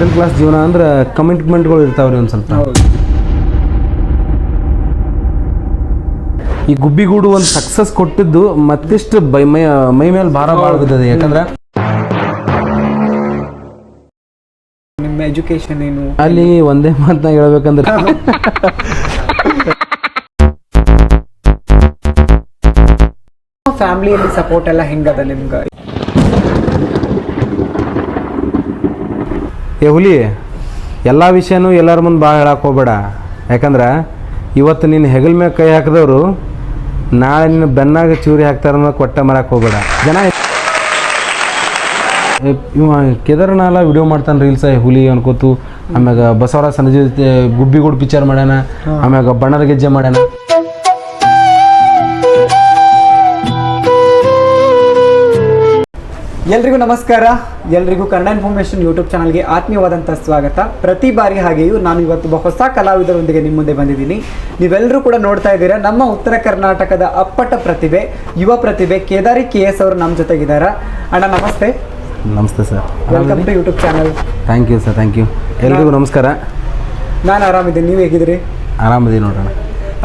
Middle class ಜೀವನ ಅಂದ್ರೆ ಕಮಿಟ್ಮೆಂಟ್ಗಳು ಇರ್ತಾವ್ರಿ ಒಂದು ಸ್ವಲ್ಪ. ಈ ಗುಬ್ಬಿಗೂಡು ಒಂದು ಸಕ್ಸಸ್ ಕೊಟ್ಟಿದ್ದು ಮತ್ತಿಷ್ಟು ಬೈ ಮೈ ಮೈ ಮೇಲೆ ಭಾರ ಭಾಳ ಬಿದ್ದದೆ. ಯಾಕಂದ್ರೆ ನಿಮ್ಮ ಎಜುಕೇಶನ್ ಏನು? ಅಲ್ಲಿ ಒಂದೇ ಮಾತನಾಗ ಹೇಳ್ಬೇಕಂದ್ರೆ ಫ್ಯಾಮಿಲಿಯಲ್ಲಿ ಸಪೋರ್ಟ್ ಎಲ್ಲ ಹೆಂಗದ ನಿಮ್ಗೆ? ಏ ಹುಲಿ ಎಲ್ಲ ವಿಷಯನೂ ಎಲ್ಲರ ಮುಂದೆ ಭಾಳ ಹೇಳಕ್ಕೆ ಹೋಗ್ಬೇಡ. ಯಾಕಂದ್ರೆ ಇವತ್ತು ನಿನ್ನ ಹೆಗಲ ಮೇಲೆ ಕೈ ಹಾಕಿದವರು ನಾಳೆ ನಿನ್ನ ಬೆನ್ನಾಗ ಚೂರಿ ಹಾಕ್ತಾರ ಅನ್ನೋ ಕೊಟ್ಟ ಮರಕ್ಕೆ ಹೋಗ್ಬೇಡ. ಜನ ಇವ ಕೇದಾರನಾಲ ವಿಡಿಯೋ ಮಾಡ್ತಾನೆ ರೀಲ್ಸ ಹುಲಿ ಅನ್ಕೋತು. ಆಮ್ಯಾಗ ಬಸವರಾಜ್ ಸಂಜೆ ಗುಬ್ಬಿಗೂಡು ಪಿಕ್ಚರ್ ಮಾಡ್ಯಾನ. ಆಮ್ಯಾಗ ಬಣ್ಣದ ಗೆಜ್ಜೆ ಮಾಡ್ಯಾನ. ಎಲ್ರಿಗೂ ನಮಸ್ಕಾರ. ಎಲ್ರಿಗೂ ಕನ್ನಡ ಇನ್ಫಾರ್ಮೇಷನ್ ಯೂಟ್ಯೂಬ್ ಚಾನಲ್ಗೆ ಆತ್ಮೀಯವಾದಂಥ ಸ್ವಾಗತ. ಪ್ರತಿ ಬಾರಿ ಹಾಗೆಯೂ ನಾನು ಇವತ್ತು ಹೊಸ ಕಲಾವಿದರೊಂದಿಗೆ ನಿಮ್ಮ ಮುಂದೆ ಬಂದಿದ್ದೀನಿ. ನೀವೆಲ್ಲರೂ ಕೂಡ ನೋಡ್ತಾ ಇದ್ದೀರಾ ನಮ್ಮ ಉತ್ತರ ಕರ್ನಾಟಕದ ಅಪ್ಪಟ ಪ್ರತಿಭೆ ಯುವ ಪ್ರತಿಭೆ ಕೇದಾರಿ ಕೆ ಎಸ್ ಅವರು ನಮ್ಮ ಜೊತೆಗಿದ್ದಾರೆ. ಅಣ್ಣ ನಮಸ್ತೆ. ನಮಸ್ತೆ sir. Welcome to YouTube channel thank you sir thank you ಎಲ್ರಿಗೂ ನಮಸ್ಕಾರ. ನಾನು ಆರಾಮಿದ್ದೀನಿ. ನೀವು ಹೇಗಿದ್ದೀರಿ? ಆರಾಮದಿ ನೋಡೋಣ.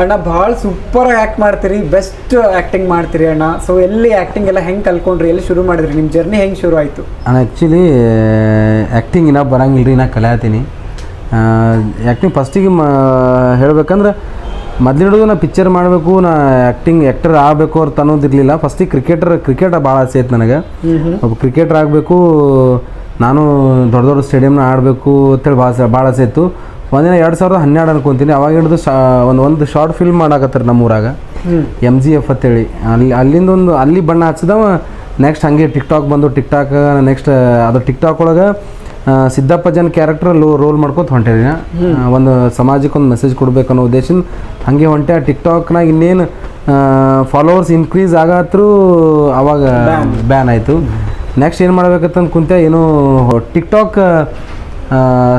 ಅಣ್ಣ ಭಾಳ ಸೂಪರ್ ಆ್ಯಕ್ಟ್ ಮಾಡ್ತೀರಿ ಬೆಸ್ಟ್ ಆ್ಯಕ್ಟಿಂಗ್ ಮಾಡ್ತೀರಿ ಅಣ್ಣ. ಸೊ ಎಲ್ಲಿ ಆ್ಯಕ್ಟಿಂಗ್ ಎಲ್ಲ ಹೆಂಗೆ ಕಲ್ಕೊಂಡ್ರಿ ಎಲ್ಲಿ ಶುರು ಮಾಡಿದ್ರಿ? ನಿಮ್ಮ ಜರ್ನಿ ಹೆಂಗೆ ಶುರು ಆಯಿತು? ಅಣ್ಣ ಆ್ಯಕ್ಚುಲಿ ಆ್ಯಕ್ಟಿಂಗ್ ಇನ್ನೂ ಬರಂಗಿಲ್ಲ ರೀ ನಾ ಕಲಿಯತ್ತೀನಿ. ಆ್ಯಕ್ಟಿಂಗ್ ಫಸ್ಟಿಗೆ ಮ ಹೇಳ್ಬೇಕಂದ್ರೆ ಮೊದಲಿಡೋದು ಹಿಡಿದು ನಾ ಪಿಕ್ಚರ್ ಮಾಡಬೇಕು ನಾ ಆ್ಯಕ್ಟಿಂಗ್ ಆ್ಯಕ್ಟರ್ ಆಗಬೇಕು ಅಂತ ಅನ್ನೋದಿರಲಿಲ್ಲ. ಫಸ್ಟಿಗೆ ಕ್ರಿಕೆಟರ್ ಕ್ರಿಕೆಟ್ ಭಾಳ ಆಸೆ ಐತೆ ನನಗೆ. ಒಬ್ಬ ಕ್ರಿಕೆಟರ್ ಆಗಬೇಕು ನಾನು ದೊಡ್ಡ ದೊಡ್ಡ ಸ್ಟೇಡಿಯಮ್ನ ಆಡಬೇಕು ಅಂತೇಳಿ ಭಾಳ ಭಾಳ ಆಸೆ ಇತ್ತು. ಒಂದಿನ ಎರಡು ಸಾವಿರದ ಹನ್ನೆರಡು ಅನ್ಕೊಂತೀನಿ. ಅವಾಗ ಹಿಡಿದು ಶಾ ಒಂದು ಒಂದು ಶಾರ್ಟ್ ಫಿಲ್ಮ್ ನಮ್ಮ ಊರಾಗ ಎಂ ಜಿ ಎಫ್ ಅಂತೇಳಿ. ಅಲ್ಲಿ ಅಲ್ಲಿಂದ ಒಂದು ಅಲ್ಲಿ ಬಣ್ಣ ಹಚ್ಚಿದವ. ನೆಕ್ಸ್ಟ್ ಹಂಗೆ ಟಿಕ್ ಟಾಕ್ ಬಂದು ಟಿಕ್ ಟಾಕ್ ನೆಕ್ಸ್ಟ್ ಅದು ಟಿಕ್ ಟಾಕ್ ಒಳಗೆ ಸಿದ್ದಪ್ಪ ಜನ ಕ್ಯಾರೆಕ್ಟರ್ ಲೋ ರೋಲ್ ಮಾಡ್ಕೊತ ಹೊಂಟೇರಿ. ಒಂದು ಸಮಾಜಕ್ಕೆ ಒಂದು ಮೆಸೇಜ್ ಕೊಡ್ಬೇಕು ಅನ್ನೋ ಉದ್ದೇಶದಿಂದ ಹಂಗೆ ಹೊಂಟೆ ಆ ಟಿಕ್ ಟಾಕ್ನಾಗ ಇನ್ನೇನು ಫಾಲೋವರ್ಸ್ ಇನ್ಕ್ರೀಸ್ ಆಗತ್ರೂ ಅವಾಗ ಬ್ಯಾನ್ ಆಯಿತು. ನೆಕ್ಸ್ಟ್ ಏನು ಮಾಡ್ಬೇಕಂತ ಕುಂತ ಏನು ಟಿಕ್ ಟಾಕ್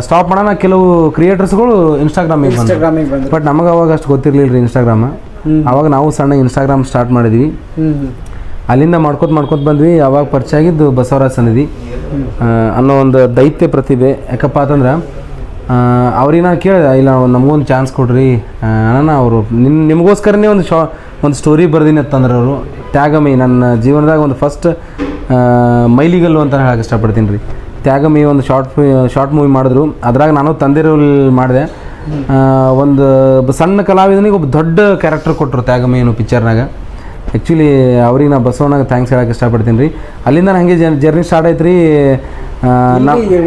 ಸ್ಟಾಪ್ ಮಾಡೋಣ. ಕೆಲವು ಕ್ರಿಯೇಟರ್ಸ್ಗಳು ಇನ್ಸ್ಟಾಗ್ರಾಮ್ ಬಂದರು. ಬಟ್ ನಮಗೆ ಅವಾಗ ಅಷ್ಟು ಗೊತ್ತಿರಲಿಲ್ಲ ರೀ ಇನ್ಸ್ಟಾಗ್ರಾಮ್ ಅವಾಗ ನಾವು ಸಣ್ಣ ಇನ್ಸ್ಟಾಗ್ರಾಮ್ ಸ್ಟಾರ್ಟ್ ಮಾಡಿದ್ವಿ. ಅಲ್ಲಿಂದ ಮಾಡ್ಕೊತ ಮಾಡ್ಕೊತ ಬಂದ್ವಿ. ಅವಾಗ ಪರಿಚಯ ಆಗಿದ್ದು ಬಸವರಾಜ್ ಸನ್ನಿಧಿ. ಅನ್ನೋ ಒಂದು ದೈತ್ಯ ಪ್ರತಿಭೆ. ಯಾಕಪ್ಪ ಅಂತಂದ್ರೆ ಅವ್ರಿಗೆ ನಾನು ಕೇಳಿದೆ ಇಲ್ಲ ನಮಗೊಂದು ಚಾನ್ಸ್ ಕೊಡ್ರಿ. ಅಣ್ಣ ಅವರು ನಿನ್ನ ನಿಮಗೋಸ್ಕರನೇ ಒಂದು ಶಾ ಒಂದು ಸ್ಟೋರಿ ಬರ್ದೀನಿ ಅಂತಂದ್ರೆ ಅವರು. ತ್ಯಾಗಮಿ ನನ್ನ ಜೀವನದಾಗ ಒಂದು ಫಸ್ಟ್ ಮೈಲಿಗಲ್ಲು ಅಂತ ಹೇಳಕ್ಕೆ ಇಷ್ಟಪಡ್ತೀನಿ ರೀ. ತ್ಯಾಗಮಯಿ ಒಂದು ಶಾರ್ಟ್ ಶಾರ್ಟ್ ಮೂವಿ ಮಾಡಿದ್ರು. ಅದ್ರಾಗ ನಾನು ತಂದಿರೋ ಮಾಡಿದೆ. ಒಂದು ಸಣ್ಣ ಕಲಾವಿದನಿಗೆ ಒಬ್ಬ ದೊಡ್ಡ ಕ್ಯಾರೆಕ್ಟರ್ ಕೊಟ್ಟರು ತ್ಯಾಗಮಿ ಅನ್ನೋ ಪಿಕ್ಚರ್ನಾಗ ಆ್ಯಕ್ಚುಲಿ ಅವ್ರಿಗೆ ನಾ ಬಸವಣ್ಣಗೆ ಥ್ಯಾಂಕ್ಸ್ ಹೇಳಕ್ಕೆ ಇಷ್ಟಪಡ್ತೀನಿ ರೀ. ಅಲ್ಲಿಂದ ನಾನು ಹಾಗೆ ಜರ್ನಿ ಸ್ಟಾರ್ಟ್ ಆಯ್ತು ರೀ.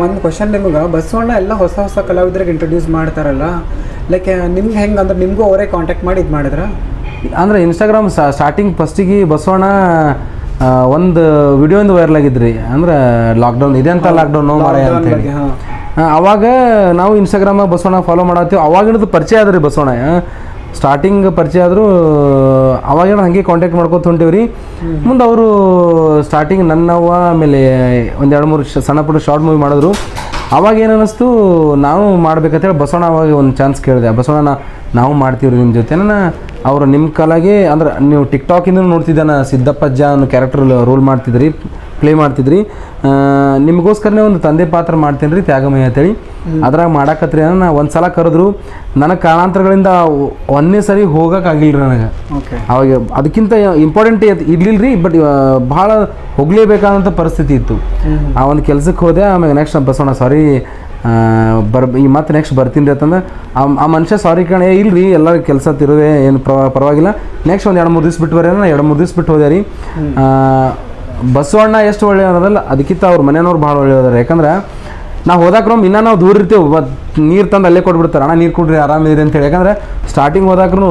ಒಂದು ಕ್ವಶನ್ ನಿಮ್ಗೆ. ಬಸವಣ್ಣ ಎಲ್ಲ ಹೊಸ ಹೊಸ ಕಲಾವಿದರಿಗೆ ಇಂಟ್ರೊಡ್ಯೂಸ್ ಮಾಡ್ತಾರಲ್ಲ. ಲೈಕ್ ನಿಮ್ಗೆ ಹೆಂಗೆ ಅಂದ್ರೆ ನಿಮಗೂ ಅವರೇ ಕಾಂಟ್ಯಾಕ್ಟ್ ಮಾಡಿ ಇದು ಮಾಡಿದ್ರ? ಅಂದ್ರೆ ಇನ್ಸ್ಟಾಗ್ರಾಮ್ ಸ್ಟಾರ್ಟಿಂಗ್ ಫಸ್ಟಿಗೆ ಬಸವಣ್ಣ ಒಂದು ವಿಡಿಯೋ ಒಂದು ವೈರಲ್ ಆಗಿದ್ರಿ. ಅಂದ್ರೆ ಲಾಕ್ಡೌನ್ ಇದೆ ಅಂತ ಲಾಕ್ಡೌನ್ ಮಾರಾಯ ಅಂತ ಹೇಳಿ ಅವಾಗ ನಾವು ಇನ್ಸ್ಟಾಗ್ರಾಮ ಬಸವಣ್ಣ ಫಾಲೋ ಮಾಡತ್ತೀವಿ. ಅವಾಗಿನದು ಪರಿಚಯ ಆದ್ರಿ ಬಸವಣ್ಣ. ಸ್ಟಾರ್ಟಿಂಗ್ ಪರಿಚಯ ಆದರೂ ಅವಾಗೇನು ಹಾಗೆ ಕಾಂಟ್ಯಾಕ್ಟ್ ಮಾಡ್ಕೊತ ಹೊಂಟೀವಿ ರೀ ಮುಂದೆ ಅವರು ಸ್ಟಾರ್ಟಿಂಗ್ ನನ್ನವ್ವ ಆಮೇಲೆ ಒಂದು ಎರಡು ಮೂರು ಸಣ್ಣ ಪುಟ್ಟ ಶಾರ್ಟ್ ಮೂವಿ ಮಾಡಿದ್ರು. ಅವಾಗ ಏನು ಅನ್ನಿಸ್ತು ನಾವು ಮಾಡ್ಬೇಕಂತೇಳಿ ಬಸವಣ್ಣ ಅವಾಗ ಒಂದು ಚಾನ್ಸ್ ಕೇಳಿದೆ. ಬಸವಣ್ಣ ನಾವು ಮಾಡ್ತೀವಿ ರೀ ನಿಮ್ಮ ಜೊತೆ ಅವರು ನಿಮ್ಮ ಕಲಾಗೆ ಅಂದ್ರೆ ನೀವು ಟಿಕ್ ಟಾಕಿಂದ ನೋಡ್ತಿದ್ದಾನ ಸಿದ್ದಪ್ಪಜ್ಜ ಅನ್ನೋ ಕ್ಯಾರೆಕ್ಟರ್ ರೋಲ್ ಮಾಡ್ತಿದ್ರಿ ಪ್ಲೇ ಮಾಡ್ತಿದ್ರಿ. ನಿಮಗೋಸ್ಕರನೇ ಒಂದು ತಂದೆ ಪಾತ್ರ ಮಾಡ್ತೀನಿ ರೀ ತ್ಯಾಗಮಯ ಅಂತೇಳಿ. ಅದ್ರಾಗ ಮಾಡಾಕತ್ರಿ ನಾ ಒಂದು ಸಲ ಕರೆದ್ರು. ನನಗೆ ಕಾರಣಾಂತರಗಳಿಂದ ಒಂದನೇ ಸರಿ ಹೋಗೋಕ್ಕಾಗಿಲ್ಲ ರೀ ನನಗೆ ಅವಾಗ ಅದಕ್ಕಿಂತ ಇಂಪಾರ್ಟೆಂಟ್ ಇರಲಿಲ್ಲ ರೀ ಬಟ್ ಭಾಳ ಹೋಗಲೇಬೇಕಾದಂಥ ಪರಿಸ್ಥಿತಿ ಇತ್ತು. ಆ ಒಂದು ಕೆಲಸಕ್ಕೆ ಹೋದೆ ಆಮೇಲೆ ನೆಕ್ಸ್ಟ್ ಬಸವಣ್ಣ ಸಾರಿ ಬರ್ ಈ ಮತ್ತೆ ನೆಕ್ಸ್ಟ್ ಬರ್ತೀನಿ ರೀ ಅಂತಂದ್ರೆ ಆ ಆ ಮನುಷ್ಯ ಸಾರಿ ಕಣೆ ರೀ ಎಲ್ಲ ಕೆಲಸ ತಿರುವೆ ಏನು ಪರವಾಗಿಲ್ಲ. ನೆಕ್ಸ್ಟ್ ಒಂದು ಎರಡು ಮೂರು ದಿವ್ಸ ಬಿಟ್ಟು ಬರೋಣ ಎರಡು ಮೂರು ದಿವ್ಸ ಬಿಟ್ಟು ಹೋದೆ ರೀ. ಬಸವಣ್ಣ ಎಷ್ಟು ಒಳ್ಳೆ ಅನ್ನೋದಲ್ಲ ಅದಕ್ಕಿಂತ ಅವ್ರ ಮನೆಯವ್ರು ಭಾಳ ಒಳ್ಳೆಯದಾರೆ ಯಾಕಂದ್ರೆ ನಾವು ಹೋದಾಕ ನಾವು ಇನ್ನೂ ನಾವು ದೂರ ಇರ್ತೀವಿ. ನೀರು ತಂದು ಅಲ್ಲೇ ಕೊಟ್ಬಿಡ್ತಾರೆ. ಅಣ್ಣ ನೀರು ಕೊಡ್ರಿ ಆರಾಮಿರಿ ಅಂತೇಳಿ ಯಾಕಂದ್ರೆ ಸ್ಟಾರ್ಟಿಂಗ್ ಹೋದಾಕ್ರು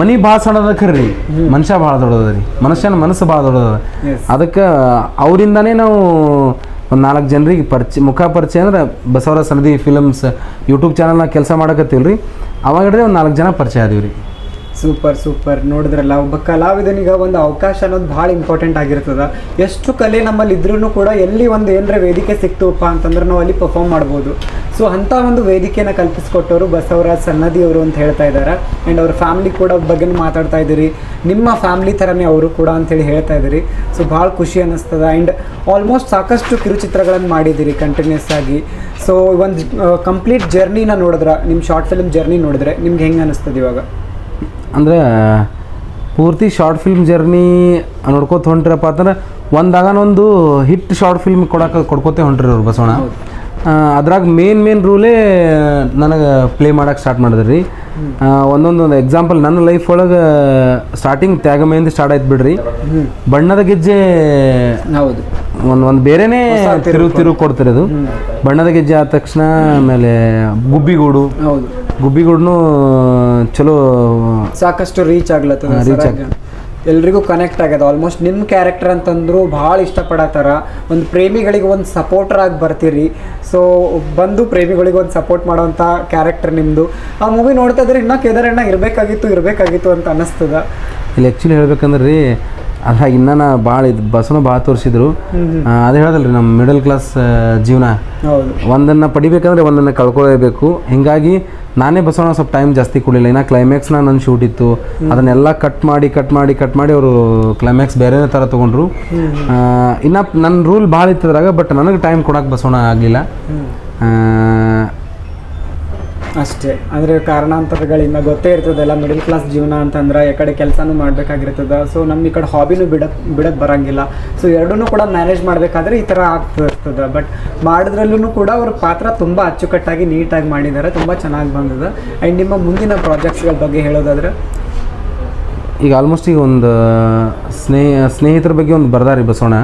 ಮನಿ ಭಾಳ ಸಣ್ಣದ ಕರ್ರಿ ಮನುಷ್ಯ ಭಾಳ ದೊಡ್ಡದ ರೀ. ಮನುಷ್ಯನ ಮನಸ್ಸು ಭಾಳ ದೊಡ್ಡದ ಅದಕ್ಕೆ ಅವರಿಂದನೇ ನಾವು ಒಂದು ನಾಲ್ಕು ಜನರಿಗೆ ಪರಿಚಯ ಮುಖ ಪರಿಚಯ ಅಂದ್ರೆ ಬಸವರಾಜ್ ಸನದಿ ಫಿಲಮ್ಸ್ ಯೂಟ್ಯೂಬ್ ಚಾನಲ್ನಾಗ ಕೆಲಸ ಮಾಡಕತ್ತೀವಿ ರೀ ಅವಾಗ ಒಂದು ನಾಲ್ಕು ಜನ ಪರಿಚಯ ಆದೀವಿ ರೀ ಸೂಪರ್ ಸೂಪರ್. ನೋಡಿದ್ರಲ್ಲ, ಒಬ್ಬ ಕಲಾವಿದನಿಗೆ ಒಂದು ಅವಕಾಶ ಅನ್ನೋದು ಭಾಳ ಇಂಪಾರ್ಟೆಂಟ್ ಆಗಿರ್ತದ. ಎಷ್ಟು ಕಲೆ ನಮ್ಮಲ್ಲಿ ಇದ್ರೂ ಕೂಡ ಎಲ್ಲಿ ಒಂದು ಏನರ ವೇದಿಕೆ ಸಿಕ್ತುಪ್ಪ ಅಂತಂದ್ರೆ ನಾವು ಅಲ್ಲಿ ಪರ್ಫಾರ್ಮ್ ಮಾಡ್ಬೋದು. ಸೊ ಅಂಥ ಒಂದು ವೇದಿಕೆನ ಕಲ್ಪಿಸ್ಕೊಟ್ಟವರು ಬಸವರಾಜ್ ಸನ್ನದಿ ಅವರು ಅಂತ ಹೇಳ್ತಾ ಇದ್ದಾರೆ ಆ್ಯಂಡ್ ಅವ್ರ ಫ್ಯಾಮಿಲಿ ಕೂಡ ಬಗ್ಗೆ ಮಾತಾಡ್ತಾ ಇದ್ದೀರಿ. ನಿಮ್ಮ ಫ್ಯಾಮಿಲಿ ಥರನೇ ಅವರು ಕೂಡ ಅಂತೇಳಿ ಹೇಳ್ತಾ ಇದ್ದೀರಿ. ಸೊ ಭಾಳ ಖುಷಿ ಅನ್ನಿಸ್ತದ. ಆ್ಯಂಡ್ ಆಲ್ಮೋಸ್ಟ್ ಸಾಕಷ್ಟು ಕಿರುಚಿತ್ರಗಳನ್ನು ಮಾಡಿದ್ದೀರಿ ಕಂಟಿನ್ಯೂಸ್ ಆಗಿ. ಸೊ ಒಂದು ಕಂಪ್ಲೀಟ್ ಜರ್ನಿನ ನೋಡಿದ್ರೆ ನಿಮ್ಮ ಶಾರ್ಟ್ ಫಿಲ್ಮ್ ಜರ್ನಿ ನೋಡಿದ್ರೆ ನಿಮ್ಗೆ ಹೆಂಗೆ ಅನ್ನಿಸ್ತದೆ ಇವಾಗ? ಅಂದ್ರೆ ಪೂರ್ತಿ ಶಾರ್ಟ್ ಫಿಲ್ಮ್ ಜರ್ನಿ ನೋಡ್ಕೋತ ಹೊಂಟ್ರಪ್ಪ ಅಂತಂದ್ರೆ ಒಂದಾಗನೊಂದು ಹಿಟ್ ಶಾರ್ಟ್ ಫಿಲ್ಮ್ ಕೊಡಕ್ಕೆ ಕೊಡ್ಕೋತೆ ಹೊಂಟ್ರಿ ಅವ್ರು ಬಸವಣ್ಣ ಅದ್ರಾಗ ಮೇನ್ ಮೇನ್ ರೂಲೇ ನನಗೆ ಪ್ಲೇ ಮಾಡಕ್ಕೆ ಸ್ಟಾರ್ಟ್ ಮಾಡಿದ್ರಿ. ರೀ ಒಂದೊಂದು ಒಂದು ಎಕ್ಸಾಂಪಲ್ ನನ್ನ ಲೈಫ್ ಒಳಗೆ ಸ್ಟಾರ್ಟಿಂಗ್ ತ್ಯಾಗಮೆಯಿಂದ ಸ್ಟಾರ್ಟ್ ಆಯ್ತು ಬಿಡ್ರಿ. ಬಣ್ಣದ ಗೆಜ್ಜೆ ಹೌದು. ಒಂದು ಒಂದು ಬೇರೆನೇ ತಿರು ತಿರು ಕೊಡ್ತಾರೆ. ಅದು ಬಣ್ಣದ ಗೆಜ್ಜೆ ಆದ ತಕ್ಷಣ ಆಮೇಲೆ ಗುಬ್ಬಿಗೂಡು. ಗುಬ್ಬಿಗೂಡ್ನು ಚಲೋ ಸಾಕಷ್ಟು ರೀಚ್ ಆಗ್ಲತ್ತದ ರೀಚ್ ಆಗ. ಎಲ್ರಿಗೂ ಕನೆಕ್ಟ್ ಆಗ್ಯದ. ಆಲ್ಮೋಸ್ಟ್ ನಿಮ್ಮ ಕ್ಯಾರೆಕ್ಟರ್ ಅಂತಂದ್ರು ಭಾಳ ಇಷ್ಟಪಡತ್ತಾರ ಒಂದು ಪ್ರೇಮಿಗಳಿಗೆ ಒಂದು ಸಪೋರ್ಟರ್ ಆಗಿ ಬರ್ತೀರಿ. ಸೊ ಬಂದು ಪ್ರೇಮಿಗಳಿಗೆ ಒಂದು ಸಪೋರ್ಟ್ ಮಾಡೋವಂಥ ಕ್ಯಾರೆಕ್ಟರ್ ನಿಮ್ಮದು ಆ ಮೂವಿ ನೋಡ್ತಾ ಇದ್ರೆ ಇನ್ನೂ ಕೇದಾರಣ್ಣ ಇರಬೇಕಾಗಿತ್ತು ಇರಬೇಕಾಗಿತ್ತು ಅಂತ ಅನ್ನಿಸ್ತದ. ಇಲ್ಲಿ ಆ್ಯಕ್ಚುಲಿ ಹೇಳ್ಬೇಕಂದ್ರೆ ರೀ ಅದ್ರಾಗ ಇನ್ನ ನಾ ಭಾಳ ಇದು ಬಸವನ ಭಾಳ ತೋರಿಸಿದ್ರು. ಅದೇ ಹೇಳ್ದಲ್ರಿ ನಮ್ಮ ಮಿಡಲ್ ಕ್ಲಾಸ್ ಜೀವನ. ಒಂದನ್ನು ಪಡಿಬೇಕಂದ್ರೆ ಒಂದನ್ನು ಕಳ್ಕೊಳ್ಳೇಬೇಕು ಹಿಂಗಾಗಿ ನಾನೇ ಬಸವಣ್ಣ ಸ್ವಲ್ಪ ಟೈಮ್ ಜಾಸ್ತಿ ಕೊಡಲಿಲ್ಲ. ಇನ್ನು ಕ್ಲೈಮ್ಯಾಕ್ಸ್ನ ನನ್ನ ಶೂಟ್ ಇತ್ತು. ಅದನ್ನೆಲ್ಲ ಕಟ್ ಮಾಡಿ ಕಟ್ ಮಾಡಿ ಕಟ್ ಮಾಡಿ ಅವರು ಕ್ಲೈಮ್ಯಾಕ್ಸ್ ಬೇರೆನೇ ಥರ ತೊಗೊಂಡ್ರು. ಇನ್ನು ನನ್ನ ರೂಲ್ ಭಾಳ ಇತ್ತು ಅದ್ರಾಗ ಬಟ್ ನನಗೆ ಟೈಮ್ ಕೊಡೋಕೆ ಬಸವಣ್ಣ ಆಗಲಿಲ್ಲ. ಅಷ್ಟೇ. ಅಂದರೆ ಕಾರಣಾಂತರಗಳಿಂದ ಗೊತ್ತೇ ಇರ್ತದಲ್ಲ ಮಿಡಲ್ ಕ್ಲಾಸ್ ಜೀವನ ಅಂತಂದ್ರೆ ಈ ಕಡೆ ಕೆಲಸನೂ ಮಾಡಬೇಕಾಗಿರ್ತದ. ಸೊ ನಮ್ಮ ಈ ಕಡೆ ಹಾಬಿನೂ ಬಿಡ ಬಿಡಕ್ಕೆ ಬರಂಗಿಲ್ಲ. ಸೊ ಎರಡನ್ನೂ ಕೂಡ ಮ್ಯಾನೇಜ್ ಮಾಡಬೇಕಾದ್ರೆ ಈ ಥರ ಆಗ್ತಿರ್ತದೆ ಬಟ್ ಮಾಡಿದ್ರಲ್ಲೂ ಕೂಡ ಅವ್ರ ಪಾತ್ರ ತುಂಬ ಅಚ್ಚುಕಟ್ಟಾಗಿ ನೀಟಾಗಿ ಮಾಡಿದ್ದಾರೆ ತುಂಬ ಚೆನ್ನಾಗಿ ಬಂದಿದೆ. ಆ್ಯಂಡ್ ನಿಮ್ಮ ಮುಂದಿನ ಪ್ರಾಜೆಕ್ಟ್ಸ್ಗಳ ಬಗ್ಗೆ ಹೇಳೋದಾದ್ರೆ? ಈಗ ಆಲ್ಮೋಸ್ಟ್ ಈಗ ಒಂದು ಸ್ನೇಹ ಸ್ನೇಹಿತರ ಬಗ್ಗೆ ಒಂದು ಬರ್ದಾರಿ ಬಸೋಣ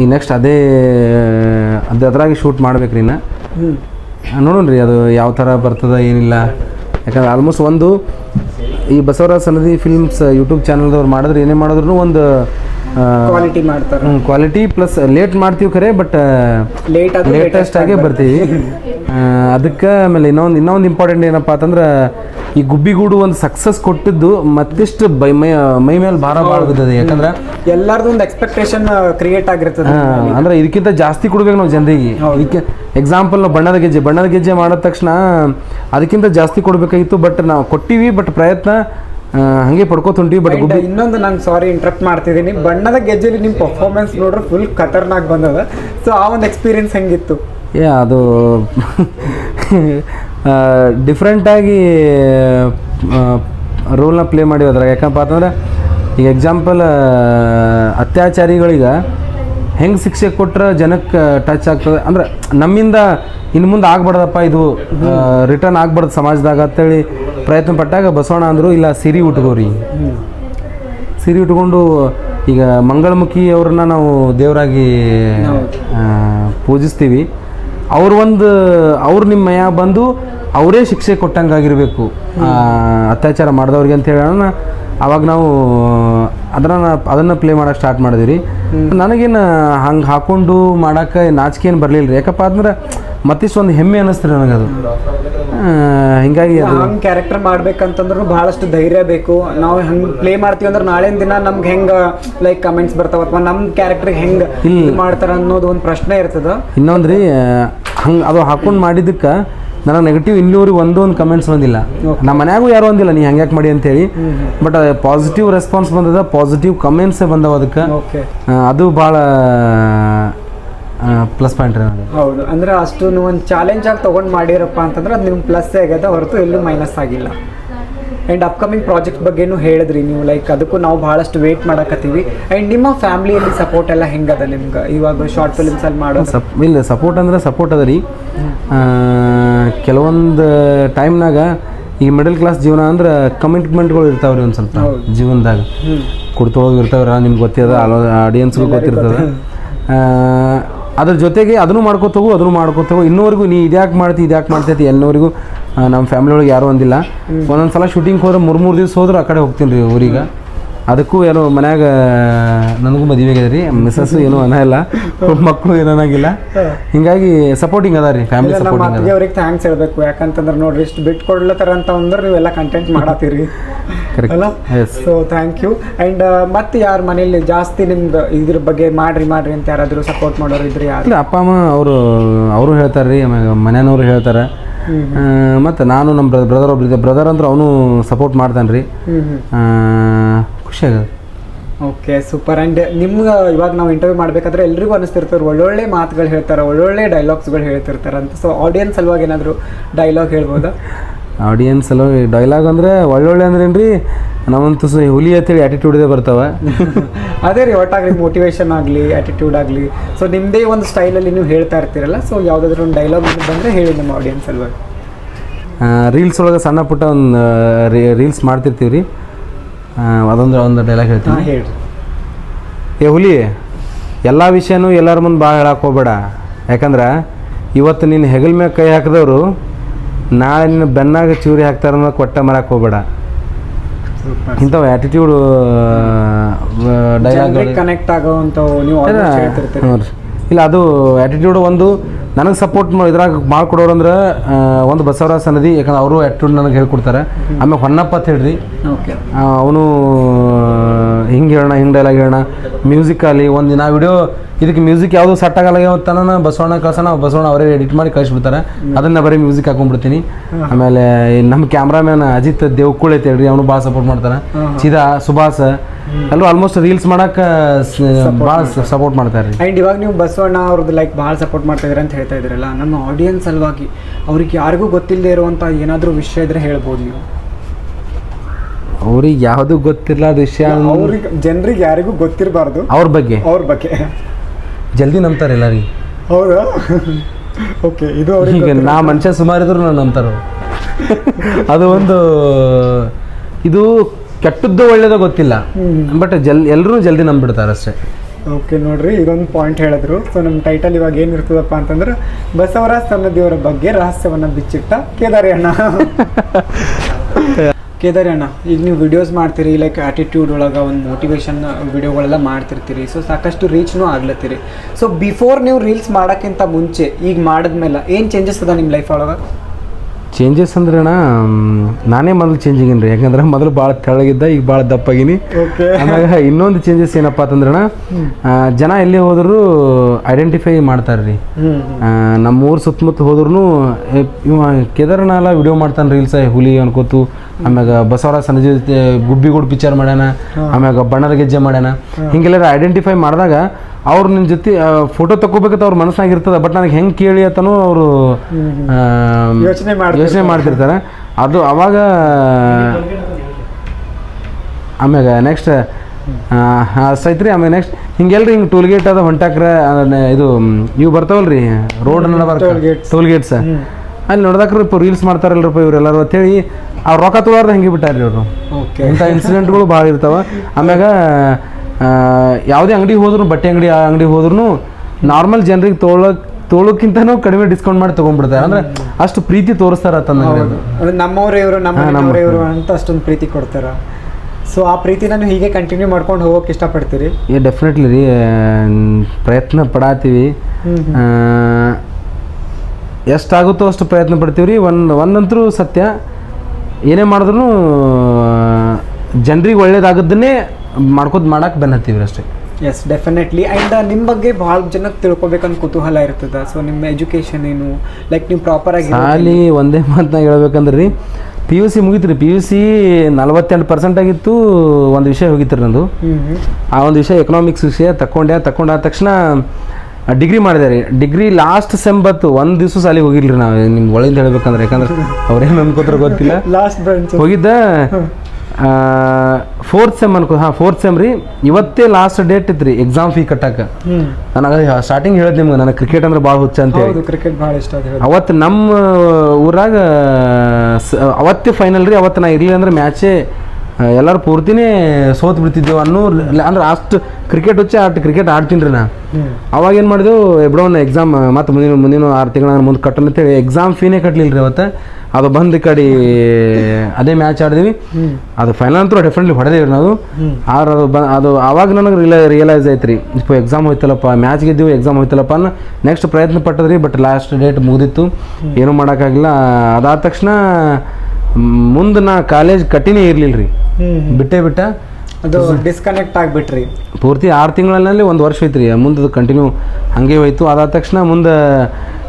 ಈಗ ನೆಕ್ಸ್ಟ್ ಅದೇ ಅದು ಅದ್ರಾಗೆ ಶೂಟ್ ಮಾಡ್ಬೇಕ್ರಿ ಇನ್ನು. ನೋಡೋಣ ರೀ ಅದು ಯಾವ ಥರ ಬರ್ತದ, ಏನಿಲ್ಲ. ಯಾಕಂದ್ರೆ ಆಲ್ಮೋಸ್ಟ್ ಒಂದು ಈ ಬಸವರಾಜ್ ಸನದಿ ಫಿಲ್ಮ್ಸ್ ಯೂಟ್ಯೂಬ್ ಚಾನಲ್ದವ್ರು ಮಾಡಿದ್ರೆ ಏನೇ ಮಾಡಿದ್ರು ಒಂದು ಕ್ವಾಲಿಟಿ ಮಾಡ್ತಾರೆ. ಕ್ವಾಲಿಟಿ ಪ್ಲಸ್ ಲೇಟ್ ಮಾಡ್ತೀವಿ ಖರೆ ಬಟ್ ಲೇಟ್ ಲೇಟೆಸ್ಟ್ ಆಗೇ ಬರ್ತೀವಿ. ಅದಕ್ಕೆ ಆಮೇಲೆ ಇನ್ನೊಂದು ಇನ್ನೊಂದು ಇಂಪಾರ್ಟೆಂಟ್ ಏನಪ್ಪ ಅಂತಂದ್ರೆ ಈ ಗುಬ್ಬಿಗೂಡು ಒಂದು ಸಕ್ಸಸ್ ಕೊಟ್ಟಿದ್ದು ಮತ್ತಿಷ್ಟು ಬೈ ಮೈ ಮೈ ಮೇಲೆ ಭಾರ ಭಾಳ ಬಿದ್ದದೆ ಯಾಕಂದ್ರೆ ಎಲ್ಲರದ್ದು ಒಂದು ಎಕ್ಸ್ಪೆಕ್ಟೇಷನ್ ಕ್ರಿಯೇಟ್ ಆಗಿರ್ತದೆ. ಅಂದ್ರೆ ಇದಕ್ಕಿಂತ ಜಾಸ್ತಿ ಕೊಡ್ಬೇಕು ನಾವು ಜನರಿಗೆ. ಇದಕ್ಕೆ ಎಕ್ಸಾಂಪಲ್ ನಾವು ಬಣ್ಣದ ಗೆಜ್ಜೆ ಬಣ್ಣದ ಗೆಜ್ಜೆ ಮಾಡಿದ ತಕ್ಷಣ ಅದಕ್ಕಿಂತ ಜಾಸ್ತಿ ಕೊಡಬೇಕಾಗಿತ್ತು ಬಟ್ ನಾವು ಕೊಟ್ಟಿವಿ ಬಟ್ ಪ್ರಯತ್ನ ಹಂಗೆ ಪಡ್ಕೋತ ಹೊಂಟಿವಿ ಬಟ್ ಗುಬ್ಬಿ ಇನ್ನೊಂದು ನಾನು ಸಾರಿ ಇಂಟ್ರಪ್ಟ್ ಮಾಡ್ತಿದ್ದೀನಿ. ಬಣ್ಣದ ಗೆಜ್ಜೆಲಿ ನಿಮ್ಮ ಪರ್ಫಾರ್ಮೆನ್ಸ್ ನೋಡ್ರೆ ಫುಲ್ ಖತರ್ನಾಕ್ ಬಂದದ. ಸೊ ಆ ಒಂದು ಎಕ್ಸ್ಪೀರಿಯನ್ಸ್ ಹೆಂಗಿತ್ತು? ಏ ಅದು ಡಿಫ್ರೆಂಟಾಗಿ ರೋಲ್ನ ಪ್ಲೇ ಮಾಡಿ ಅದ್ರಾಗ. ಯಾಕಪ್ಪ ಅಂತಂದ್ರೆ ಈಗ ಎಕ್ಸಾಂಪಲ್ ಅತ್ಯಾಚಾರಿಗಳಿಗೆ ಹೆಂಗೆ ಶಿಕ್ಷೆ ಕೊಟ್ರೆ ಜನಕ್ಕೆ ಟಚ್ ಆಗ್ತದೆ? ಅಂದ್ರೆ ನಮ್ಮಿಂದ ಇನ್ನು ಮುಂದೆ ಆಗ್ಬಾರ್ದಪ್ಪ ಇದು ರಿಟರ್ನ್ ಆಗ್ಬಾರ್ದು ಸಮಾಜದಾಗ ಅಂತೇಳಿ ಪ್ರಯತ್ನ ಪಟ್ಟಾಗ ಬಸವಣ್ಣ ಅಂದರು ಇಲ್ಲ ಸಿರಿ ಉಟ್ಕೋರಿ. ಸಿರಿ ಉಟ್ಕೊಂಡು ಈಗ ಮಂಗಳಮುಖಿ ಅವ್ರನ್ನ ನಾವು ದೇವರಾಗಿ ಪೂಜಿಸ್ತೀವಿ. ಅವ್ರ ಒಂದು ಅವ್ರು ನಿಮ್ಮ ಮಯ ಬಂದು ಅವರೇ ಶಿಕ್ಷೆ ಕೊಟ್ಟಂಗಾಗಿರಬೇಕು ಅತ್ಯಾಚಾರ ಮಾಡಿದವ್ರಿಗೆ ಅಂತ ಹೇಳೋಣ. ಅವಾಗ ನಾವು ಅದನ್ನ ಅದನ್ನು ಪ್ಲೇ ಮಾಡೋಕೆ ಸ್ಟಾರ್ಟ್ ಮಾಡಿದ್ವಿ ನನಗೇನು ಹಂಗೆ ಹಾಕೊಂಡು ಮಾಡೋಕೆ ನಾಚಿಕೆ ಏನು ಬರಲಿಲ್ಲ ರೀ ಯಾಕಪ್ಪ ಅಂದ್ರೆ ಮತ್ತಿಷ್ಟು ಒಂದು ಹೆಮ್ಮೆ ಅನ್ನಿಸ್ತು ನನಗೆ ಅದು ಹಿಂಗಾಗಿ ಅದು ಹಂಗ್ ಕ್ಯಾರೆಕ್ಟರ್ ಮಾಡ್ಬೇಕಂತಂದ್ರು ಬಹಳಷ್ಟು ಧೈರ್ಯ ಬೇಕು. ನಾವು ಹೆಂಗೆ ಪ್ಲೇ ಮಾಡ್ತೀವಿ ಅಂದ್ರೆ ನಾಳಿನ ದಿನ ನಮ್ಗೆ ಹೆಂಗೆ ಲೈಕ್ ಕಮೆಂಟ್ಸ್ ಬರ್ತಾವ ಅಥವಾ ನಮ್ಮ ಕ್ಯಾರೆಕ್ಟರ್ ಹೆಂಗೆ ಇಲ್ಲಿ. ಮಾಡ್ತಾರ ಅನ್ನೋದು ಒಂದು ಪ್ರಶ್ನೆ ಇರ್ತದೆ. ಇನ್ನೊಂದು ರೀ ಹಂಗೆ ಅದು ಹಾಕೊಂಡು ಮಾಡಿದ್ದಕ್ಕೆ ನನಗೆ ನೆಗೆಟಿವ್ ಇನ್ನೂರಿಗೆ ಒಂದು ಒಂದು ಕಮೆಂಟ್ಸ್ ಬಂದಿಲ್ಲ ನಮ್ಮ ಮನ್ಯಾಗೂ ಯಾರು ಒಂದಿಲ್ಲ ನೀ ಹಂಗ್ಯಾಕೆ ಮಾಡಿ? ಅಂತೇಳಿ. ಬಟ್ ಪಾಸಿಟಿವ್ ರೆಸ್ಪಾನ್ಸ್ ಬಂದದ ಪಾಸಿಟಿವ್ ಕಮೆಂಟ್ಸೇ ಬಂದವ ಅದಕ್ಕೆ. ಅದು ಭಾಳ ಪ್ಲಸ್ ಪಾಯಿಂಟ್ ಹೌದು ಅಂದ್ರೆ ಅಷ್ಟು ನೀವು ಒಂದು ಚಾಲೆಂಜ್ ಆಗಿ ತಗೊಂಡ್ ಮಾಡಿರಪ್ಪ ಅಂತಂದ್ರೆ ಅದು ನಿಮ್ಗೆ ಪ್ಲಸ್ ಆಗ್ಯದ ಹೊರತು ಎಲ್ಲೂ ಮೈನಸ್ ಆಗಿಲ್ಲ. ಆ್ಯಂಡ್ ಅಪ್ಕಮಿಂಗ್ ಪ್ರಾಜೆಕ್ಟ್ ಬಗ್ಗೆನೂ ಹೇಳಿದ್ರಿ ನೀವು ಲೈಕ್ ಅದಕ್ಕೂ ನಾವು ಭಾಳಷ್ಟು ವೇಟ್ ಮಾಡಕತ್ತೀವಿ. ಆ್ಯಂಡ್ ನಿಮ್ಮ ಫ್ಯಾಮಿಲಿಯಲ್ಲಿ ಸಪೋರ್ಟ್ ಎಲ್ಲ ಹೆಂಗದ ನಿಮ್ಗೆ? ಇವಾಗ ಶಾರ್ಟ್ ಫಿಲ್ಮ್ಸಲ್ಲಿ ಮಾಡೋ ಸಪ್ ಇಲ್ಲ ಸಪೋರ್ಟ್ ಅಂದ್ರೆ ಸಪೋರ್ಟ್ ಅದ ರೀ. ಕೆಲವೊಂದು ಟೈಮ್ನಾಗ ಈ ಮಿಡಲ್ ಕ್ಲಾಸ್ ಜೀವನ ಅಂದ್ರೆ ಕಮಿಟ್ಮೆಂಟ್ಗಳು ಇರ್ತಾವ್ರಿ ಒಂದು ಸ್ವಲ್ಪ ಜೀವನದಾಗ. ಕುಡ್ತೊಳಗೆ ಇರ್ತಾವ್ರ ನಿಮ್ಗೆ ಗೊತ್ತಿದೆ ಆಡಿಯನ್ಸ್ಗೂ ಗೊತ್ತಿರ್ತದೆ. ಅದ್ರ ಜೊತೆಗೆ ಅದನ್ನು ಮಾಡ್ಕೋತಗು ಅದನ್ನು ಮಾಡ್ಕೋತಗು ಇನ್ನೂವರೆಗೂ ನೀ ಇದ್ಯಾಕೆ ಮಾಡ್ತಿ ಇದ್ಯಾಕೆ ಮಾಡ್ತೈತಿ ಎಲ್ಲವರೆಗೂ ನಮ್ಮ ಫ್ಯಾಮಿಲಿ ಒಳಗೆ ಯಾರೂ ಒಂದಿಲ್ಲ ಒಂದೊಂದು ಸಲ ಶೂಟಿಂಗ್ ಹೋದ್ರೆ ಮೂರು ಮೂರು ದಿವ್ಸ ಹೋದ್ರೆ ಆ ಕಡೆ ಹೋಗ್ತೀನಿ ರೀ ಊರಿಗೆ. ಅದಕ್ಕೂ ಏನೋ ಮನ್ಯಾಗ ನನಗೂ ಮದುವೆ ಆಗ್ಯದ ರೀ. ಮಿಸ್ಸಸ್ ಏನೂ ಅನ್ನ ಇಲ್ಲ. ಮಕ್ಕಳು ಏನೂ ಅನ್ನಂಗಿಲ್ಲ. ಹಿಂಗಾಗಿ ಸಪೋರ್ಟಿಂಗ್ ಅದ ರೀ ಫ್ಯಾಮಿಲಿ ಸಪೋರ್ಟಿಂಗ್ ಅವ್ರಿಗೆ ಥ್ಯಾಂಕ್ಸ್ ಹೇಳಬೇಕು. ಯಾಕಂತಂದ್ರೆ ನೋಡ್ರಿ ಇಷ್ಟು ಬಿಟ್ಟು ಕೊಡ್ಲತ್ತಾರ ಅಂತ ಅಂದ್ರೆ ನೀವೆಲ್ಲ ಕಂಟೆಂಟ್ ಮಾಡತ್ತೀರಿ. ಅಲ್ಲ. ಸೊ ಥ್ಯಾಂಕ್ ಯು ಆ್ಯಂಡ್ ಮತ್ತೆ ಯಾರ ಮನೇಲಿ ಜಾಸ್ತಿ ನಿಮ್ದು ಇದ್ರ ಬಗ್ಗೆ ಮಾಡ್ರಿ ಮಾಡ್ರಿ ಅಂತ ಯಾರಾದರೂ ಸಪೋರ್ಟ್ ಮಾಡೋರು ಇದ್ರೆ ಯಾರು? ಇಲ್ಲ ಅಪ್ಪ ಅಮ್ಮ ಅವರು ಅವರು ಹೇಳ್ತಾರೆ ರೀ ಆಮೇಲೆ ಮನೆಯವ್ರು ಹೇಳ್ತಾರೆ. ಮತ್ತು ನಾನು ನಮ್ಮ ಬ್ರದರ್ ಒಬ್ಬರಿದ್ದೆ ಬ್ರದರ್ ಅಂದ್ರೆ ಅವನು ಸಪೋರ್ಟ್ ಮಾಡ್ತಾನೆ ರೀ. ಹ್ಞೂ ಹ್ಞೂ ಖುಷಿ ಆಗದ. ಓಕೆ ಸೂಪರ್ ಆ್ಯಂಡ್ ನಿಮ್ಗೆ ಇವಾಗ ನಾವು ಇಂಟರ್ವ್ಯೂ ಮಾಡಬೇಕಾದ್ರೆ ಎಲ್ರಿಗೂ ಅನಿಸ್ತಿರ್ತಾರೆ ಒಳ್ಳೊಳ್ಳೆ ಮಾತುಗಳು ಹೇಳ್ತಾರೆ ಒಳ್ಳೊಳ್ಳೆ ಡೈಲಾಗ್ಸ್ಗಳು ಹೇಳ್ತಿರ್ತಾರೆ ಅಂತ ಸೊ ಆಡಿಯನ್ಸ್ ಸಲುವಾಗಿ ಏನಾದರೂ ಡೈಲಾಗ್ ಹೇಳ್ಬೋದಾ? ಆಡಿಯನ್ಸ್ ಎಲ್ಲ ಡೈಲಾಗ್ ಅಂದರೆ ಒಳ್ಳೊಳ್ಳೆ ಅಂದ್ರೇನ್ರಿ ನಾವಂತೂ ಸ ಹುಲಿ ಅಂತೇಳಿ ಆ್ಯಟಿಟ್ಯೂಡ್ದೇ ಬರ್ತಾವೆ. ಅದೇ ರೀ ಒಟ್ಟಾಗಲಿ ಮೋಟಿವೇಶನ್ ಆಗಲಿ ಆ್ಯಟಿಟ್ಯೂಡ್ ಆಗಲಿ. ಸೊ ನಿಮ್ಮದೇ ಒಂದು ಸ್ಟೈಲಲ್ಲಿ ನೀವು ಹೇಳ್ತಾ ಇರ್ತೀರಲ್ಲ ಸೊ ಯಾವುದಾದ್ರೂ ಒಂದು ಡೈಲಾಗ್ ಬಂದರೆ ಹೇಳಿ ನಮ್ಮ ಆಡಿಯನ್ಸ್ ಅಲ್ವಾ? ರೀಲ್ಸ್ ಒಳಗೆ ಸಣ್ಣ ಪುಟ್ಟ ಒಂದು ರೀಲ್ಸ್ ಮಾಡ್ತಿರ್ತೀವಿ ರೀ ಅದೊಂದು ಒಂದು ಡೈಲಾಗ್ ಹೇಳ್ತೀನಿ. ಹೇಳಿ ಏ ಹುಲಿ ಎಲ್ಲ ವಿಷಯನೂ ಎಲ್ಲರ ಮುಂದೆ ಭಾಳ ಹೇಳಕ್ಕೆ ಹೋಗ್ಬೇಡ. ಯಾಕಂದ್ರೆ ಇವತ್ತು ನಿನ್ನ ಹೆಗಲ ಮೇಲೆ ಕೈ ಹಾಕಿದವರು ನಾಳೆ ನಿನ್ನ ಬೆನ್ನಾಗ ಚೂರಿ ಹಾಕ್ತಾರ ಅನ್ನೋ ಕೊಟ್ಟ ಮರಕ್ಕೆ ಹೋಗ್ಬೇಡ. ಇಂಥವ್ ಆ್ಯಟಿಟ್ಯೂಡ್ ಡೈಲಾಗ್ ಕನೆಕ್ಟ್ ಆಗೋವಂಥವು ನೀವು ಇಲ್ಲ ಅದು ಆ್ಯಟಿಟ್ಯೂಡ್ ಒಂದು ನನಗೆ ಸಪೋರ್ಟ್ ಇದ್ರಾಗ ಮಾಡ್ಕೊಡೋರು ಅಂದ್ರೆ ಒಂದು ಬಸವರಾಜ ಸನ್ನದಿ ಯಾಕಂದ್ರೆ ಅವರು ಆ್ಯಟಿಟ್ಯೂಡ್ ನನಗೆ ಹೇಳ್ಕೊಡ್ತಾರೆ. ಆಮೇಲೆ ಹೊನ್ನಪ್ಪ ಅಂತ ಹೇಳ್ರಿ. ಅವನು ಹಿಂಗೆ ಹೇಳೋಣ ಹಿಂಗೆ ಡೈಲಾಗ್ ಹೇಳೋಣ. ಮ್ಯೂಸಿಕ್ ಆಗಲಿ ಒಂದು ದಿನ ವಿಡಿಯೋ ಇದಕ್ಕೆ ಮ್ಯೂಸಿಕ್ ಯಾವುದು ಸೆಟ್ ಆಗಲ್ಲ ತನ ಬಸವಣ್ಣ ಕಳ್ಸೋಣ ಬಸವಣ್ಣ ಅವರೇ ಎಡಿಟ್ ಮಾಡಿ ಕಳಿಸ್ಬಿಡ್ತಾರೆ. ಅದನ್ನ ಬರೀ ಮ್ಯೂಸಿಕ್ ಹಾಕೊಂಡ್ಬಿಡ್ತೀನಿ. ಆಮೇಲೆ ನಮ್ಮ ಕ್ಯಾಮ್ರಾಮ್ಯಾನ್ ಅಜಿತ್ ದೇವ್ಕುಳ್ ಐತೆ ಹೇಳ್ರಿ ಅವನು ಭಾಳ ಸಪೋರ್ಟ್ ಮಾಡ್ತಾನೆ. ಚಿದಾ ಸುಭಾಸ್ ಎಲ್ಲರೂ ಆಲ್ಮೋಸ್ಟ್ ರೀಲ್ಸ್ ಮಾಡಕ್ಕೆ ಭಾಳ ಸಪೋರ್ಟ್ ಮಾಡ್ತಾರೆ ಆ್ಯಂಡ್ ಇವಾಗ ನೀವು ಬಸವಣ್ಣ ಅವ್ರದ್ದು ಲೈಕ್ ಭಾಳ ಸಪೋರ್ಟ್ ಮಾಡ್ತಾ ಇದ್ದಾರೆ ಅಂತ ಹೇಳ್ತಾ ಇದ್ದೀರಲ್ಲ ನಮ್ಮ ಆಡಿಯನ್ಸ್ ಸಲುವಾಗಿ ಅವ್ರಿಗೆ ಯಾರಿಗೂ ಗೊತ್ತಿಲ್ಲದೆ ಇರುವಂಥ ಏನಾದರೂ ವಿಷಯ ಇದ್ರೆ ಹೇಳ್ಬೋದು ನೀವು. ಅವ್ರಿಗೆ ಯಾವುದು ಗೊತ್ತಿರಲಾದ ವಿಷಯ ಅವ್ರಿಗೆ ಜನರಿಗೆ ಯಾರಿಗೂ ಗೊತ್ತಿರಬಾರ್ದು. ಅವ್ರ ಬಗ್ಗೆ. ಅವ್ರ ಬಗ್ಗೆ. ಜಲ್ದಿ ನಂಬ್ತಾರೆ ಎಲ್ಲರಿಗೆ ಹೌದಾ? ಓಕೆ ಇದು ಅವ್ರಿಗೆ ಈಗ ನಾ ಮನುಷ್ಯ ಸುಮಾರಿದ್ರು ನಾನು ನಂಬ್ತಾರ ಅದು ಒಂದು ಇದು ಕೆಟ್ಟದ್ದು ಒಳ್ಳೇದೋ ಗೊತ್ತಿಲ್ಲ. ಬಟ್ ಜಲ್ ಎಲ್ಲರೂ ಜಲ್ದಿ ನಂಬಿಡ್ತಾರೆ ಅಷ್ಟೇ. ಓಕೆ ನೋಡ್ರಿ ಇದೊಂದು ಪಾಯಿಂಟ್ ಹೇಳಿದ್ರು. ಸೊ ನಮ್ಮ ಟೈಟಲ್ ಇವಾಗ ಏನಿರ್ತದಪ್ಪ ಅಂತಂದ್ರೆ ಬಸವರಾಜ್ ಸನ್ನದಿಯವರ ಬಗ್ಗೆ ರಹಸ್ಯವನ್ನ ಬಿಚ್ಚಿಟ್ಟ ಕೇದಾರಿ ಅಣ್ಣ. ಕೇದಾರಿ ಅಣ್ಣ ಈಗ ನೀವು ವಿಡಿಯೋಸ್ ಮಾಡ್ತೀರಿ ಲೈಕ್ ಆಟಿಟ್ಯೂಡ್ ಒಳಗೆ ಒಂದು ಮೋಟಿವೇಶನ್ ವಿಡಿಯೋಗಳೆಲ್ಲ ಮಾಡ್ತಿರ್ತೀರಿ. ಸೊ ಸಾಕಷ್ಟು ರೀಚ್ನೂ ಆಗ್ಲತ್ತೀರಿ. ಸೊ ಬಿಫೋರ್ ನೀವು ರೀಲ್ಸ್ ಮಾಡೋಕ್ಕಿಂತ ಮುಂಚೆ ಈಗ ಮಾಡಿದ್ಮೇಲೆ ಏನು ಚೇಂಜಸ್ ಅದ ನಿಮ್ಮ ಲೈಫ್ ಒಳಗೆ? ಚೇಂಜಸ್ ಅಂದ್ರೆ ಅಣ್ಣ ನಾನೇ ಮೊದಲು ಚೇಂಜ್ ರೀ. ಯಾಕಂದ್ರೆ ಮೊದಲು ಭಾಳ ತೆಳಗಿದ್ದ ಈಗ ಭಾಳ ದಪ್ಪಾಗಿನಿ. ಆಮ್ಯಾಗ ಇನ್ನೊಂದು ಚೇಂಜಸ್ ಏನಪ್ಪ ಅಂತಂದ್ರೆ ಜನ ಎಲ್ಲಿ ಹೋದ್ರು ಐಡೆಂಟಿಫೈ ಮಾಡ್ತಾರೆ ರೀ. ನಮ್ಮ ಊರು ಸುತ್ತಮುತ್ತ ಹೋದ್ರು ಇವ ಕೇದಾರನಾಲ ವಿಡಿಯೋ ಮಾಡ್ತಾನೆ ರೀಲ್ಸ್ ಹುಲಿ ಅನ್ಕೋತು. ಆಮ್ಯಾಗ ಬಸವರಾಜ ಸಂಜೆ ಗುಬ್ಬಿಗೂಡು ಪಿಕ್ಚರ್ ಮಾಡ್ಯಾನ. ಆಮ್ಯಾಗ ಬಣ್ಣದ ಗೆಜ್ಜೆ ಮಾಡ್ಯಾನ. ಹಿಂಗೆಲ್ಲ ಐಡೆಂಟಿಫೈ ಮಾಡಿದಾಗ ಅವ್ರು ನಿನ್ನ ಜೊತೆ ಫೋಟೋ ತಗೋಬೇಕಂತ ಅವ್ರ ಮನಸ್ಸಾಗಿರ್ತದೆ ಬಟ್ ನನಗೆ ಹೆಂಗೆ ಕೇಳಿ ಅಂತನೂ ಅವರು ಯೋಚನೆ ಮಾಡಿ ಯೋಚನೆ ಮಾಡ್ತಿರ್ತಾರೆ. ಅದು ಅವಾಗ ಆಮ್ಯಾಗ ನೆಕ್ಸ್ಟ್ ಸೈತ್ರಿ ಆಮೇಲೆ ನೆಕ್ಸ್ಟ್ ಹಿಂಗೆಲ್ರಿ ಹಿಂಗೆ ಟೋಲ್ ಗೇಟ್ ಅದ ಹೊಂಟಾಕ್ರ ಇದು ಇವು ಬರ್ತಾವಲ್ರಿ ರೋಡ್. ಟೋಲ್ ಗೇಟ್ಸ್ ಅಲ್ಲಿ ನೋಡ್ದಾಕ್ರಪ್ಪ ರೀಲ್ಸ್ ಮಾಡ್ತಾರಲ್ರಪ್ಪ ಇವರೆಲ್ಲರೂ ಅಂತೇಳಿ ಅವ್ರು ರೊಕ್ಕ ತೊಗೊಳಾರ್ದ ಹಂಗೆ ಬಿಟ್ಟಾರ್ರಿ ಅವರು ಇಂಥ ಇನ್ಸಿಡೆಂಟ್ಗಳು ಭಾಳ ಇರ್ತಾವೆ. ಆಮ್ಯಾಗ ಯಾವುದೇ ಅಂಗಡಿ ಹೋದ್ರು ಬಟ್ಟೆ ಅಂಗಡಿ ಆ ಅಂಗಡಿ ಹೋದ್ರು ನಾರ್ಮಲ್ ಜನರಿಗೆ ತೋಳಕ್ ತೋಳಕ್ಕಿಂತನೂ ಕಡಿಮೆ ಡಿಸ್ಕೌಂಟ್ ಮಾಡಿ ತಗೊಂಡ್ಬಿಡ್ತಾರೆ. ಅಂದ್ರೆ ಅಷ್ಟು ಪ್ರೀತಿ ತೋರಿಸ್ತಾರ ಅಂತ ನಮ್ಮವ್ರ ಇವರು ನಮ್ಮ ಇವರು ಅಂತ ಅಷ್ಟೊಂದು ಪ್ರೀತಿ ಕೊಡ್ತಾರ. ಸೊ ಆ ಪ್ರೀತಿ ನಾನು ಹೀಗೆ ಕಂಟಿನ್ಯೂ ಮಾಡ್ಕೊಂಡು ಹೋಗೋಕೆ ಇಷ್ಟಪಡ್ತೀರಿ? ಏ ಡೆಫಿನೆಟ್ಲಿ ರೀ. ಪ್ರಯತ್ನ ಪಡಾತೀವಿ. ಎಷ್ಟಾಗುತ್ತೋ ಅಷ್ಟು ಪ್ರಯತ್ನ ಪಡ್ತೀವಿ ರೀ ಒಂದು ಒಂದಂತರೂ ಸತ್ಯ. ಏನೇ ಮಾಡಿದ್ರು ಜನರಿಗೆ ಒಳ್ಳೇದಾಗದ್ದನ್ನೇ ಮಾಡ್ಕೋತ ಮಾಡಕ್ಕೆ ಬೆನ್ನತ್ತೀವಿ ಅಷ್ಟೇ. ಎಸ್ ಡೆಫಿನೆಟ್ಲಿ ಆ್ಯಂಡ್ ನಿಮ್ಮ ಬಗ್ಗೆ ಭಾಳ ಜನಕ್ಕೆ ತಿಳ್ಕೊಬೇಕಂತ ಕುತೂಹಲ ಇರ್ತದ ಸೊ ನಿಮ್ಮ ಎಜುಕೇಶನ್ ಏನು? ಲೈಕ್ ನೀವು ಪ್ರಾಪರ್ ಆಗಿ ಸಾಲಿ ಒಂದೇ ಮಾತನ್ನ ಹೇಳ್ಬೇಕಂದ್ರೆ ರೀ ಪಿ ಯು ಸಿ ಮುಗೀತು ರೀ ಪಿ ಯು ಸಿ ನಲ್ವತ್ತೆಂಟು ಪರ್ಸೆಂಟ್ ಆಗಿತ್ತು ಒಂದು ವಿಷಯ ಹೋಗಿತ್ತು ರೀ ನಂದು. ಆ ಒಂದು ವಿಷಯ ಎಕನಾಮಿಕ್ಸ್ ವಿಷಯ ತಕೊಂಡೆ ತಕೊಂಡಾದ ತಕ್ಷಣ ಡಿಗ್ರಿ ಮಾಡಿದೆ ರೀ. ಡಿಗ್ರಿ ಲಾಸ್ಟ್ ಸೆಮ್ ಬತ್ತು ಒಂದು ದಿವಸ ಸಾಲಿಗೆ ಹೋಗಿಲ್ರಿ ನಾವು. ನಿಮ್ಗೆ ಒಳಗಿಂದ ಹೇಳ್ಬೇಕಂದ್ರೆ. ಯಾಕಂದ್ರೆ ಅವ್ರೇನು ಅನ್ಕೋತಾರ ಗೊತ್ತಿಲ್ಲ. ಲಾಸ್ಟ್ ಬ್ರಾಂಚ್ ಹೋಗಿದ್ದ. ಫೋರ್ತ್ ಸೆಮ್ ಅನ್ಕೊ ಹಾಂ ಫೋರ್ತ್ ಸೆಮ್ ರೀ. ಇವತ್ತೇ ಲಾಸ್ಟ್ ಡೇಟ್ ಇತ್ತು ರೀ ಎಕ್ಸಾಮ್ ಫೀ ಕಟ್ಟಕ್ಕೆ ನಾನು ನನಗೆ ಸ್ಟಾರ್ಟಿಂಗ್ ಹೇಳಿದ್ ನಿಮ್ಗೆ ನನಗೆ ಕ್ರಿಕೆಟ್ ಅಂದ್ರೆ ಭಾಳ ಹುಚ್ಚ ಅಂತ ಹೇಳಿ. ಕ್ರಿಕೆಟ್ ಭಾಳ ಇಷ್ಟ ಅವತ್ತು ನಮ್ಮ ಊರಾಗ ಅವತ್ತೇ ಫೈನಲ್ ರೀ ಅವತ್ತು ನಾ ಇರಲಿಲ್ಲ ಅಂದ್ರೆ ಮ್ಯಾಚೇ ಎಲ್ಲರೂ ಪೂರ್ತಿನೇ ಸೋತ್ ಬಿಡ್ತಿದ್ದೆವು ಅನ್ನೋ ಅಂದ್ರೆ ಅಷ್ಟು ಕ್ರಿಕೆಟ್ ಹುಚ್ಚೆ ಆಟ ಕ್ರಿಕೆಟ್ ಆಡ್ತೀನಿ ರೀ ನಾ. ಅವಾಗ ಏನು ಮಾಡಿದೆವು, ಎಬ್ಡೋ ಒಂದು ಎಕ್ಸಾಮ್ ಮತ್ತು ಮುಂದಿನ ಮುಂದಿನ ಆರು ತಿಂಗಳ ಮುಂದೆ ಅಂತ ಅಂತೇಳಿ ಎಕ್ಸಾಮ್ ಫೀನೇ ಕಟ್ಟಲಿಲ್ಲ ರೀ ಅವತ್ತು. ಅದು ಬಂದು ಕಡಿ ಅದೇ ಮ್ಯಾಚ್ ಆಡಿದ್ವಿ. ಅದು ಫೈನಲ್ ಅಂತೂ ಡೆಫಿನೆಟ್ಲಿ ಹೊಡೆದೇವ್ರಿ ನಾವು. ಆದ್ರೆ ಅದು ಬ, ಅದು ಅವಾಗ ನನಗೆ ರಿಯಲ ರಿಯಲೈಸ್ ಆಯ್ತು ರೀ ಎಕ್ಸಾಮ್ ಹೋಯ್ತಲ್ಲಪ್ಪ ಮ್ಯಾಚ್ ಗೆದ್ದೀವಿ ಎಕ್ಸಾಮ್ ಹೋಯ್ತಲ್ಲಪ್ಪ ಅನ್ನೋ ನೆಕ್ಸ್ಟ್ ಪ್ರಯತ್ನ ಪಟ್ಟದ್ರಿ ಬಟ್ ಲಾಸ್ಟ್ ಡೇಟ್ ಮುಗಿದಿತ್ತು. ಏನೂ ಮಾಡೋಕ್ಕಾಗಿಲ್ಲ. ಅದಾದ ತಕ್ಷಣ ಮುಂದೆ ನಾ ಕಾಲೇಜ್ ಕಟ್ಟಿನೇ ಇರಲಿಲ್ಲ ರೀ ಬಿಟ್ಟೇ ಬಿಟ್ಟ? ಅದು ಡಿಸ್ಕನೆಕ್ಟ್ ಆಗಿಬಿಟ್ರಿ. ಪೂರ್ತಿ ಆರು ತಿಂಗಳಲ್ಲಿ ಒಂದು ವರ್ಷ ಐತ್ರಿ ಮುಂದೆ ಅದು ಕಂಟಿನ್ಯೂ ಹಂಗೆ ಹೋಯ್ತು. ಅದಾದ ತಕ್ಷಣ ಮುಂದೆ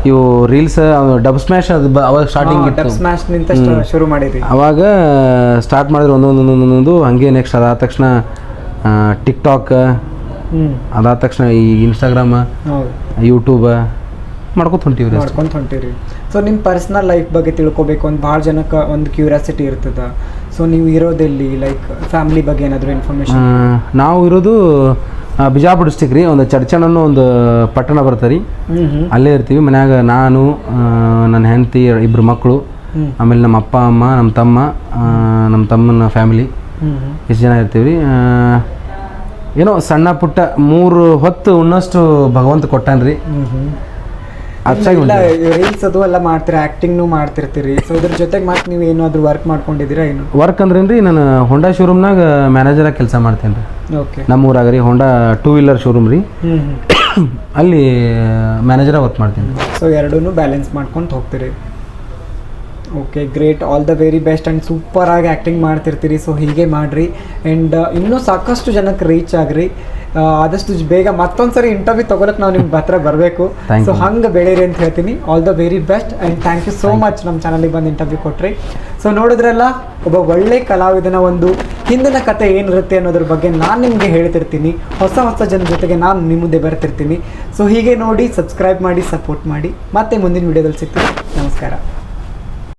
ಇವು ರೀಲ್ಸ್ ಡಬ್ ಸ್ಮ್ಯಾಶ್ ಅದು ಅವಾಗ ಸ್ಟಾರ್ಟಿಂಗ್ ಡಬ್ ಸ್ಮ್ಯಾಶ್ ನಿಂತ ಶುರು ಮಾಡಿದ್ರಿ ಅವಾಗ ಸ್ಟಾರ್ಟ್ ಮಾಡಿದ್ರು ಒಂದೊಂದು ಒಂದೊಂದು ಹಂಗೆ ನೆಕ್ಸ್ಟ್ ಅದಾದ ತಕ್ಷಣ ಟಿಕ್ಟಾಕ್ ಟಾಕ್ ಅದಾದ ತಕ್ಷಣ ಈ ಇನ್ಸ್ಟಾಗ್ರಾಮ ಯೂಟ್ಯೂಬ ಮಾಡ್ಕೊತ ಹೊಂಟೀವಿ ರೀ ಅಷ್ಟೇ. ಮಾಡ್ಕೊಂತ ಹೊಂಟಿರಿ ಸೊ ನಿಮ್ಮ ಪರ್ಸ್ನಲ್ ಲೈಫ್ ಬಗ್ಗೆ ತಿಳ್ಕೊಬೇಕು ಅಂತ ಭಾಳ ಜನಕ್ಕೆ ಒಂದು ಕ್ಯೂರಿಯಾಸಿಟಿ ಇರ್ತದ. ಸೊ ನೀವು ಇರೋದೆಲ್ಲಿ? ಲೈಕ್ ಫ್ಯಾಮಿಲಿ ಬಗ್ಗೆ ಏನಾದರೂ ಆ, ಇನ್ಫಾರ್ಮೇಶನ್ ನಾವು ಇರೋದು ಆ, ಬಿಜಾಪುರ ಡಿಸ್ಟಿಕ್ ರೀ. ಒಂದು ಚಡ್ಚಣ ಅನ್ನೋ ಒಂದು ಪಟ್ಟಣ ಬರ್ತದೆ ರೀ. ಹ್ಞೂ ಹ್ಞೂ ಅಲ್ಲೇ ಇರ್ತೀವಿ. ಮನ್ಯಾಗ ನಾನು ಆ, ನನ್ನ ಹೆಂಡತಿ ಇಬ್ಬರು ಮಕ್ಕಳು ಹ್ಞೂ ಆಮೇಲೆ ನಮ್ಮ ಅಪ್ಪ ಅಮ್ಮ ನಮ್ಮ ತಮ್ಮ ಆ, ನಮ್ಮ ತಮ್ಮನ ಫ್ಯಾಮಿಲಿ ಹ್ಞೂ ಹ್ಞೂ ಎಷ್ಟು ಜನ ಇರ್ತೀವಿ ರೀ ಆ, ಏನೋ ಸಣ್ಣ ಪುಟ್ಟ ಮೂರು ಹೊತ್ತು ಉಣ್ಣಷ್ಟು ಭಗವಂತ ಕೊಟ್ಟಾನ್ರಿ. ಇಲ್ಲ ರೀಲ್ಸ್ ಅದು ಎಲ್ಲ ಮಾಡ್ತೀರಾ ಆ್ಯಕ್ಟಿಂಗ್ನು ಮಾಡ್ತಿರ್ತೀರಿ. ಸೊ ಇದ್ರ ಜೊತೆಗೆ ಮತ್ತೆ ನೀವು ಏನಾದರೂ ವರ್ಕ್ ಮಾಡ್ಕೊಂಡಿದ್ದೀರಾ ಏನು? ವರ್ಕ್ ಅಂದ್ರೇನು ರೀ ನಾನು ಹೊಂಡಾ ಶೋರೂಮ್ನಾಗ ಮ್ಯಾನೇಜರಾಗಿ ಕೆಲಸ ಮಾಡ್ತೇನೆ ರೀ ಓಕೆ ನಮ್ಮ ಊರಾಗ ರೀ. ಹೊಂಡಾ ಟೂ ವೀಲರ್ ಶೋರೂಮ್ ರೀ ಅಲ್ಲಿ ಮ್ಯಾನೇಜರಾಗಿ ವರ್ಕ್ ಮಾಡ್ತೀನಿ ಸೊ ಎರಡೂ ಬ್ಯಾಲೆನ್ಸ್ ಮಾಡ್ಕೊಂಡು ಹೋಗ್ತೀರಿ. Okay great all the very best and super ಆಗಿ ಆ್ಯಕ್ಟಿಂಗ್ ಮಾಡ್ತಿರ್ತೀರಿ. ಸೊ ಹೀಗೆ ಮಾಡಿರಿ. ಆ್ಯಂಡ್ ಇನ್ನೂ ಸಾಕಷ್ಟು ಜನಕ್ಕೆ ರೀಚ್ ಆಗ್ರಿ. ಆದಷ್ಟು ಬೇಗ ಮತ್ತೊಂದು ಸರಿ ಇಂಟರ್ವ್ಯೂ ತೊಗೊಳಕ್ಕೆ ನಾವು ನಿಮ್ಮ ಹತ್ರ ಬರಬೇಕು. ಸೊ. ಹಂಗೆ ಬೆಳೀರಿ ಅಂತ ಹೇಳ್ತೀನಿ. All the very best and thank you so much ನಮ್ಮ ಚಾನಲಿಗೆ ಬಂದು ಇಂಟರ್ವ್ಯೂ ಕೊಟ್ರಿ. ಸೊ ನೋಡಿದ್ರಲ್ಲ ಒಬ್ಬ ಒಳ್ಳೆ ಕಲಾವಿದನ ಒಂದು ಹಿಂದಿನ ಕತೆ ಏನಿರುತ್ತೆ ಅನ್ನೋದ್ರ ಬಗ್ಗೆ ನಾನು ನಿಮಗೆ ಹೇಳ್ತಿರ್ತೀನಿ. ಹೊಸ ಹೊಸ ಜನ ಜೊತೆಗೆ ನಾನು ನಿಮ್ಮ ಮುಂದೆ ಬರ್ತಿರ್ತೀನಿ. ಸೊ ಹೀಗೆ ನೋಡಿ ಸಬ್ಸ್ಕ್ರೈಬ್ ಮಾಡಿ ಸಪೋರ್ಟ್ ಮಾಡಿ. ಮತ್ತೆ ಮುಂದಿನ ವಿಡಿಯೋದಲ್ಲಿ ಸಿಗ್ತೀನಿ. ನಮಸ್ಕಾರ.